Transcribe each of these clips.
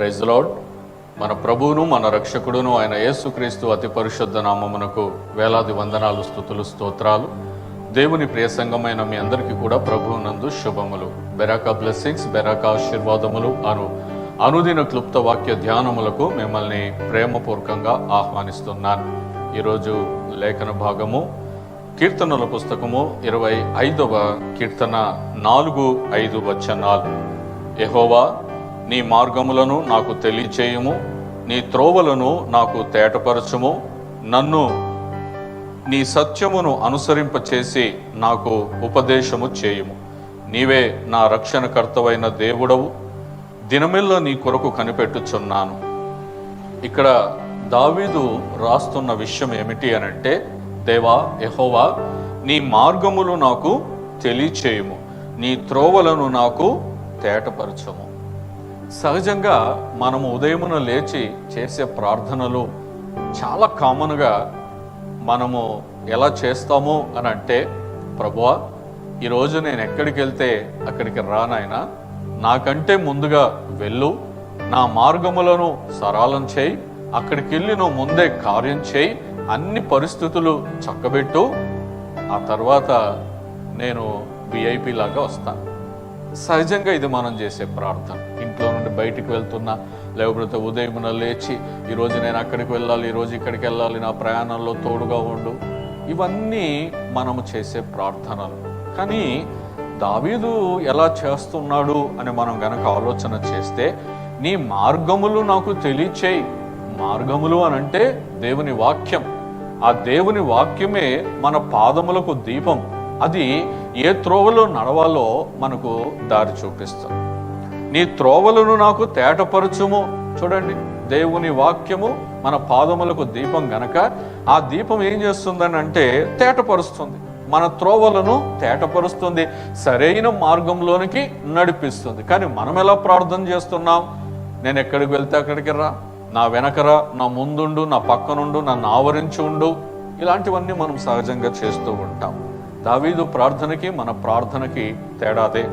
Praise lord మన ప్రభువును మన రక్షకుడును ఆయన యేసుక్రీస్తు అతి పరిశుద్ధ నామమునకు వేలాది వందనాలు స్థుతులు స్తోత్రాలు. దేవుని ప్రియసంగమైన మీ అందరికీ కూడా ప్రభువునందు శుభములు. బెరాకా బ్లెస్సింగ్స్ బెరాకా ఆశీర్వాదములు అను అనుదిన క్లుప్త వాక్య ధ్యానములకు మిమ్మల్ని ప్రేమపూర్వకంగా ఆహ్వానిస్తున్నాను. ఈరోజు లేఖన భాగము కీర్తనల పుస్తకము ఇరవై ఐదవ కీర్తన నాలుగు ఐదు వచనాలు. ఎహోవా నీ మార్గములను నాకు తెలియచేయము. నీ త్రోవలను నాకు తేటపరచుము. నన్ను నీ సత్యమును అనుసరింపచేసి నాకు ఉపదేశము చేయుము. నీవే నా రక్షణకర్తవైన దేవుడవు. దినమెల్లో నీ కొరకు కనిపెట్టుచున్నాను. ఇక్కడ దావీదు రాస్తున్న విషయం ఏమిటి అనంటే దేవా ఎహోవా నీ మార్గములు నాకు తెలియచేయము. నీ త్రోవలను నాకు తేటపరచము. సహజంగా మనము ఉదయమున లేచి చేసే ప్రార్థనలు చాలా కామన్గా మనము ఎలా చేస్తాము అని అంటే ప్రభువా ఈరోజు నేను ఎక్కడికి వెళ్తే అక్కడికి రానాయనా నాకంటే ముందుగా వెళ్ళు. నా మార్గములను సరళం చేయి. అక్కడికి వెళ్ళి నువ్వు ముందే కార్యం చేయి. అన్ని పరిస్థితులు చక్కబెట్టు. ఆ తర్వాత నేను విఐపి లాగా వస్తాను. సహజంగా ఇది మనం చేసే ప్రార్థన. ఇంట్లో బయటికి వెళ్తున్నా లేకపోతే ఉదయమున లేచి ఈరోజు నేను అక్కడికి వెళ్ళాలి ఈరోజు ఇక్కడికి వెళ్ళాలి నా ప్రయాణంలో తోడుగా ఉండు. ఇవన్నీ మనము చేసే ప్రార్థనలు. కానీ దావీదు ఎలా చేస్తున్నాడు అని మనం గనక ఆలోచన చేస్తే నీ మార్గములు నాకు తెలియచేయి. మార్గములు అని అంటే దేవుని వాక్యం. ఆ దేవుని వాక్యమే మన పాదములకు దీపం. అది ఏ త్రోవలో నడవాలో మనకు దారి చూపిస్తుంది. నీ త్రోవలను నాకు తేటపరచుము. చూడండి దేవుని వాక్యము మన పాదములకు దీపం గనక ఆ దీపం ఏం చేస్తుందని అంటే తేటపరుస్తుంది. మన త్రోవలను తేటపరుస్తుంది. సరైన మార్గంలోనికి నడిపిస్తుంది. కానీ మనం ఎలా ప్రార్థన చేస్తున్నాం? నేను ఎక్కడికి వెళ్తే అక్కడికి రా. నా వెనకరా నా ముందుండు నా పక్కనుండు నన్ను ఆవరించి ఉండు. ఇలాంటివన్నీ మనం సహజంగా చేస్తూ ఉంటాం. దావీదు ప్రార్థనకి మన ప్రార్థనకి తేడాదే.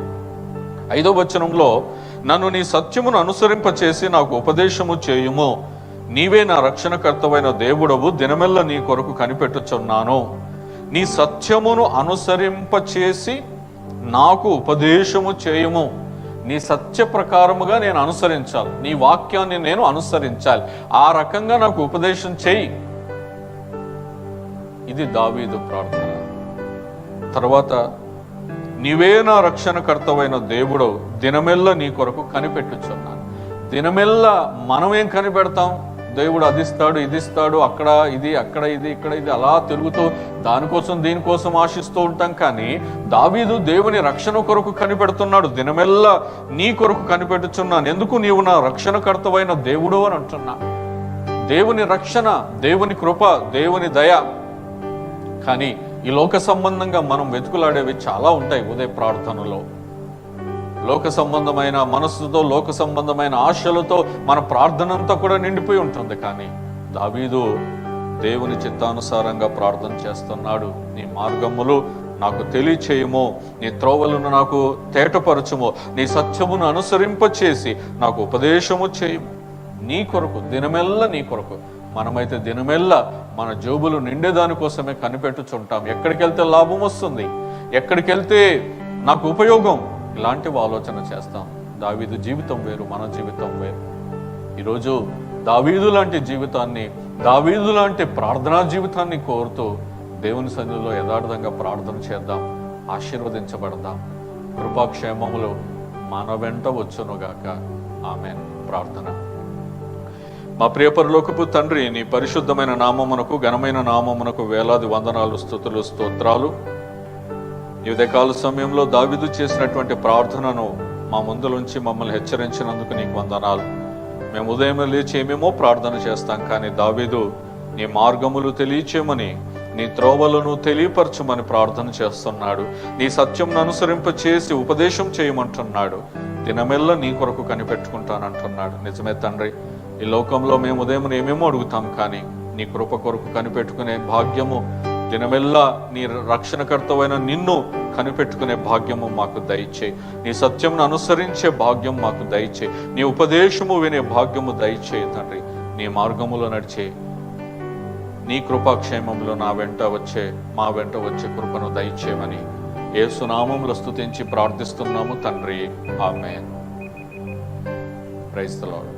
ఐదో వచనంలో నన్ను నీ సత్యమును అనుసరింపచేసి నాకు ఉపదేశము చేయుము. నీవే నా రక్షణకర్తవైన దేవుడవు దినమెల్ల నీ కొరకు కనిపెట్టుచున్నాను. నీ సత్యమును అనుసరింపచేసి నాకు ఉపదేశము చేయుము. నీ సత్య ప్రకారముగా నేను అనుసరించాలి. నీ వాక్యాన్ని నేను అనుసరించాలి. ఆ రకంగా నాకు ఉపదేశం చేయి. ఇది దావీదు ప్రార్థన. తర్వాత నీవే నా రక్షణకర్తవైన దేవుడు దినమెల్ల నీ కొరకు కనిపెట్టుచున్నాను. దినమెల్ల మనం ఏం కనిపెడతాం? దేవుడు అదిస్తాడు ఇదిస్తాడు అక్కడ ఇది అక్కడ ఇది ఇక్కడ ఇది అలా తిరుగుతూ దానికోసం దీనికోసం ఆశిస్తూ ఉంటాం కానీ దావీదు దేవుని రక్షణ కొరకు కనిపెడుతున్నాడు. దినమెల్ల నీ కొరకు కనిపెట్టుచున్నాను. ఎందుకు నీవు నా రక్షణకర్తవైన దేవుడు అని అంటున్నా? దేవుని రక్షణ దేవుని కృప దేవుని దయ. కానీ ఈ లోక సంబంధంగా మనం వెతుకులాడేవి చాలా ఉంటాయి ఉదయ ప్రార్థనలో. లోక సంబంధమైన మనస్సుతో లోక సంబంధమైన ఆశలతో మన ప్రార్థన అంతా కూడా నిండిపోయి ఉంటుంది కానీ దావీదు దేవుని చిత్తానుసారంగా ప్రార్థన చేస్తున్నాడు. నీ మార్గములు నాకు తెలియచేయము నీ త్రోవలను నాకు తేటపరచుము నీ సత్యమును అనుసరింపచేసి నాకు ఉపదేశము చేయము. నీ కొరకు దినమెల్ల నీ కొరకు మనమైతే దినమెల్ల మన జోబులు నిండేదాని కోసమే కనిపెట్టుచుంటాం. ఎక్కడికి వెళ్తే లాభం వస్తుంది? ఎక్కడికి వెళ్తే నాకు ఉపయోగం? ఇలాంటి ఆలోచన చేస్తాం. దావీదు జీవితం వేరు మన జీవితం వేరు. ఈరోజు దావీదు లాంటి జీవితాన్ని దావీదు లాంటి ప్రార్థనా జీవితాన్ని కోరుతూ దేవుని సన్నిధిలో యథార్థంగా ప్రార్థన చేద్దాం ఆశీర్వదించబడదాం. కృపాక్షేమములు మన వెంట వచ్చునుగాక. ఆమె ప్రార్థన. మా ప్రియపరలోకపు తండ్రి నీ పరిశుద్ధమైన నామమునకు ఘనమైన నామమునకు వేలాది వందనాలు స్థుతులు స్తోత్రాలు. వివిధ కాల సమయంలో దావిదు చేసినటువంటి ప్రార్థనను మా ముందులుంచి మమ్మల్ని హెచ్చరించినందుకు నీకు వందనాలు. మేము ఉదయం లేచి ఏమేమో ప్రార్థన చేస్తాం కానీ దావీదు నీ మార్గములు తెలియచేయమని నీ త్రోవలను తెలియపరచమని ప్రార్థన చేస్తున్నాడు. నీ సత్యంను అనుసరింప చేసి ఉపదేశం చేయమంటున్నాడు. దినమెల్ల నీ కొరకు కనిపెట్టుకుంటానంటున్నాడు. నిజమే తండ్రి ఈ లోకంలో మేము ఉదయం ఏమేమో అడుగుతాం కానీ నీ కృప కొరకు కనిపెట్టుకునే భాగ్యము దినమెల్లా నీ రక్షణకర్తవైన నిన్ను కనిపెట్టుకునే భాగ్యము మాకు దయచే. నీ సత్యమును అనుసరించే భాగ్యం మాకు దయచే. నీ ఉపదేశము వినే భాగ్యము దయచే తండ్రి. నీ మార్గములో నడిచే నీ కృపాక్షేమంలో నా వెంట వచ్చే మా వెంట వచ్చే కృపను దయచేయమని సునామంలో స్థుతించి ప్రార్థిస్తున్నాము తండ్రి. ఆమె క్రైస్తలాడు